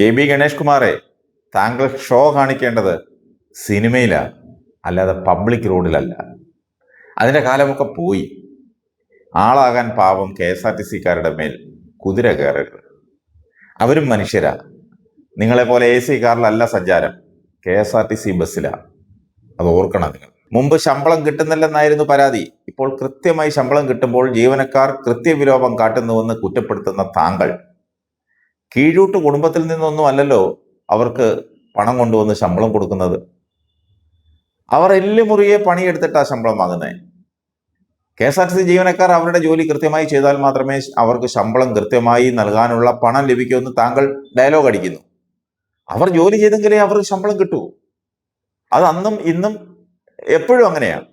K B Ganesh കുമാറെ താങ്കൾ show കാണിക്കേണ്ടത് സിനിമയിലാണ് അല്ലാതെ പബ്ലിക് റോഡിലല്ല. അതിന്റെ കാലമൊക്കെ പോയി. ആളാകാൻ പാവം കെ എസ് ആർ ടി സിക്കാരുടെ മേൽ കുതിര കയറരുത്. അവരും മനുഷ്യരാ. നിങ്ങളെപ്പോലെ എ സി കാറിലല്ല സഞ്ചാരം. K S R T C ബസ്സിലാണ് അത് ഓർക്കണം നിങ്ങൾ. മുമ്പ് ശമ്പളം കിട്ടുന്നില്ലെന്നായിരുന്നു പരാതി. ഇപ്പോൾ കൃത്യമായി ശമ്പളം കിട്ടുമ്പോൾ ജീവനക്കാർ കൃത്യവിലോപം കാട്ടുന്നുവെന്ന് കുറ്റപ്പെടുത്തുന്ന താങ്കൾ കീഴൂട്ട് കുടുംബത്തിൽ നിന്നൊന്നും അല്ലല്ലോ അവർക്ക് പണം കൊണ്ടുവന്ന് ശമ്പളം കൊടുക്കുന്നത്. അവർ എല്ലുമുറിയെ പണിയെടുത്തിട്ടാ ശമ്പളം വാങ്ങുന്നത് K S R T C ജീവനക്കാർ അവരുടെ ജോലി കൃത്യമായി ചെയ്താൽ മാത്രമേ അവർക്ക് ശമ്പളം കൃത്യമായി നൽകാനുള്ള പണം ലഭിക്കൂ എന്ന് താങ്കൾ ഡയലോഗ് അടിക്കുന്നു. അവർ ജോലി ചെയ്തെങ്കിലേ അവർക്ക് ശമ്പളം കിട്ടൂ. അത് അന്നും ഇന്നും എപ്പോഴും അങ്ങനെയാണ്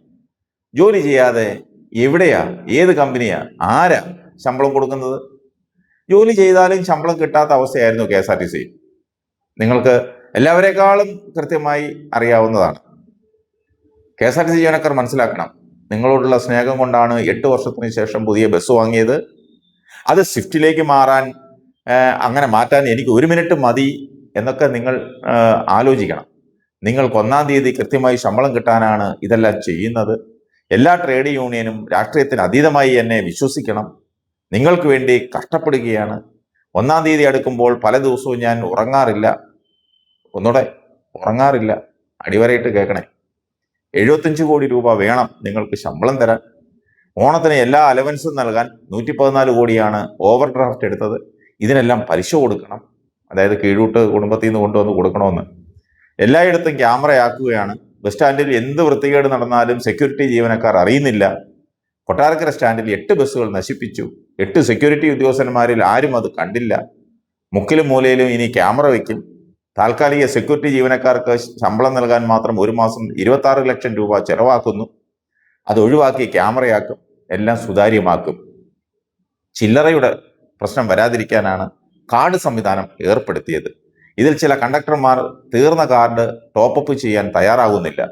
ജോലി ചെയ്യാതെ എവിടെയാ ഏത് കമ്പനിയാ ആരാ ശമ്പളം കൊടുക്കുന്നത്? ജോലി ചെയ്താലും ശമ്പളം കിട്ടാത്ത അവസ്ഥയായിരുന്നു K S R T C. നിങ്ങൾക്ക് എല്ലാവരെക്കാളും കൃത്യമായി അറിയാവുന്നതാണ്. K S R T C ജീവനക്കാർ മനസ്സിലാക്കണം. നിങ്ങളോടുള്ള സ്നേഹം കൊണ്ടാണ് എട്ട് വർഷത്തിന് ശേഷം പുതിയ ബസ് വാങ്ങിയത്. അത് സ്വിഫ്റ്റിലേക്ക് മാറാൻ അങ്ങനെ മാറ്റാൻ എനിക്ക് ഒരു മിനിറ്റ് മതി എന്നൊക്കെ നിങ്ങൾ ആലോചിക്കണം. നിങ്ങൾക്ക് ഒന്നാം തീയതി കൃത്യമായി ശമ്പളം കിട്ടാനാണ് ഇതെല്ലാം ചെയ്യുന്നത്. എല്ലാ ട്രേഡ് യൂണിയനും രാഷ്ട്രീയത്തിന് അതീതമായി എന്നെ വിശ്വസിക്കണം. നിങ്ങൾക്ക് വേണ്ടി കഷ്ടപ്പെടുകയാണ്. ഒന്നാം തീയതി അടുക്കുമ്പോൾ പല ദിവസവും ഞാൻ ഉറങ്ങാറില്ല. ഒന്നുകൂടെ ഉറങ്ങാറില്ല. അടിവരയിട്ട് കേൾക്കണേ. എഴുപത്തഞ്ച് കോടി രൂപ വേണം നിങ്ങൾക്ക് ശമ്പളം തരാൻ. ഓണത്തിന് എല്ലാ അലവൻസും നൽകാൻ നൂറ്റി പതിനാല് കോടിയാണ് ഓവർ ഡ്രാഫ്റ്റ് എടുത്തത്. ഇതിനെല്ലാം പലിശ കൊടുക്കണം. അതായത് കീഴൂട്ട് കുടുംബത്തിൽ നിന്ന് കൊണ്ടുവന്ന് കൊടുക്കണമെന്ന് എല്ലായിടത്തും ക്യാമറയാക്കുകയാണ്. ബസ് സ്റ്റാൻഡിൽ എന്ത് വൃത്തികേട് നടന്നാലും സെക്യൂരിറ്റി ജീവനക്കാർ അറിയുന്നില്ല. കൊട്ടാരക്കര സ്റ്റാൻഡിൽ എട്ട് ബസ്സുകൾ നശിപ്പിച്ചു. എട്ട് സെക്യൂരിറ്റി ഉദ്യോഗസ്ഥന്മാരിൽ ആരും അത് കണ്ടില്ല. മുക്കിലും മൂലയിലും ഇനി ക്യാമറ വയ്ക്കും താൽക്കാലിക സെക്യൂരിറ്റി ജീവനക്കാർക്ക് ശമ്പളം നൽകാൻ മാത്രം ഒരു മാസം ഇരുപത്തി ലക്ഷം രൂപ ചെലവാക്കുന്നു. അത് ഒഴിവാക്കി ക്യാമറയാക്കും. എല്ലാം സുതാര്യമാക്കും. ചില്ലറയുടെ പ്രശ്നം വരാതിരിക്കാനാണ് കാർഡ് സംവിധാനം ഏർപ്പെടുത്തിയത്. ഇതിൽ ചില കണ്ടക്ടർമാർ തീർന്ന കാർഡ് ടോപ്പപ്പ് ചെയ്യാൻ തയ്യാറാകുന്നില്ല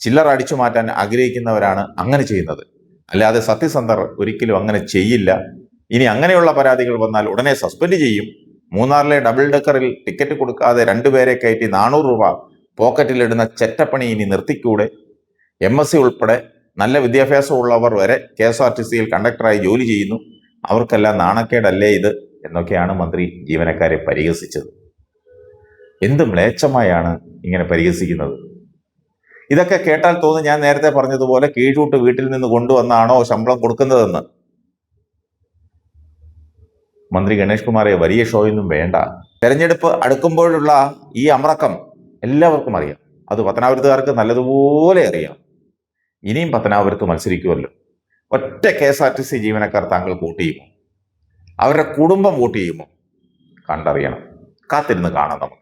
ചില്ലറ അടിച്ചു മാറ്റാൻ ആഗ്രഹിക്കുന്നവരാണ് അങ്ങനെ ചെയ്യുന്നത്. അല്ലാതെ സത്യസന്ധർ ഒരിക്കലും അങ്ങനെ ചെയ്യില്ല. ഇനി അങ്ങനെയുള്ള പരാതികൾ വന്നാൽ ഉടനെ സസ്പെൻഡ് ചെയ്യും. മൂന്നാറിലെ ഡബിൾ ഡെക്കറിൽ ടിക്കറ്റ് കൊടുക്കാതെ രണ്ടുപേരെ കയറ്റി നാനൂറ് രൂപ പോക്കറ്റിലിടുന്ന ചെറ്റപ്പണി ഇനി നിർത്തിക്കൂടെ? എം എസ് സി ഉൾപ്പെടെ നല്ല വിദ്യാഭ്യാസമുള്ളവർ വരെ കെ എസ് ആർ ടി സിയിൽ കണ്ടക്ടറായി ജോലി ചെയ്യുന്നു. അവർക്കെല്ലാം നാണക്കേടല്ലേ ഇത്? എന്നൊക്കെയാണ് മന്ത്രി ജീവനക്കാരെ പരിഹസിച്ചത്. എന്ത് മ്ലേച്ഛമായാണ് ഇങ്ങനെ പരിഹസിക്കുന്നത്? ഇതൊക്കെ കേട്ടാൽ തോന്നും ഞാൻ നേരത്തെ പറഞ്ഞതുപോലെ കീഴൂട്ട് വീട്ടിൽ നിന്ന് കൊണ്ടുവന്നാണോ ശമ്പളം കൊടുക്കുന്നതെന്ന്. മന്ത്രി ഗണേഷ് കുമാറെ വലിയ ഷോയൊന്നും വേണ്ട. തെരഞ്ഞെടുപ്പ് അടുക്കുമ്പോഴുള്ള ഈ അമറക്കം എല്ലാവർക്കും അറിയാം. അത് പത്തനാപുരത്തുകാർക്ക് നല്ലതുപോലെ അറിയാം. ഇനിയും പത്തനാപുരത്ത് മത്സരിക്കുമല്ലോ. ഒറ്റ K S R T C ജീവനക്കാർ താങ്കൾ വോട്ട് ചെയ്യുമോ? അവരുടെ കുടുംബം വോട്ട് ചെയ്യുമോ? കണ്ടറിയണം. കാത്തിരുന്ന് കാണാം നമുക്ക്.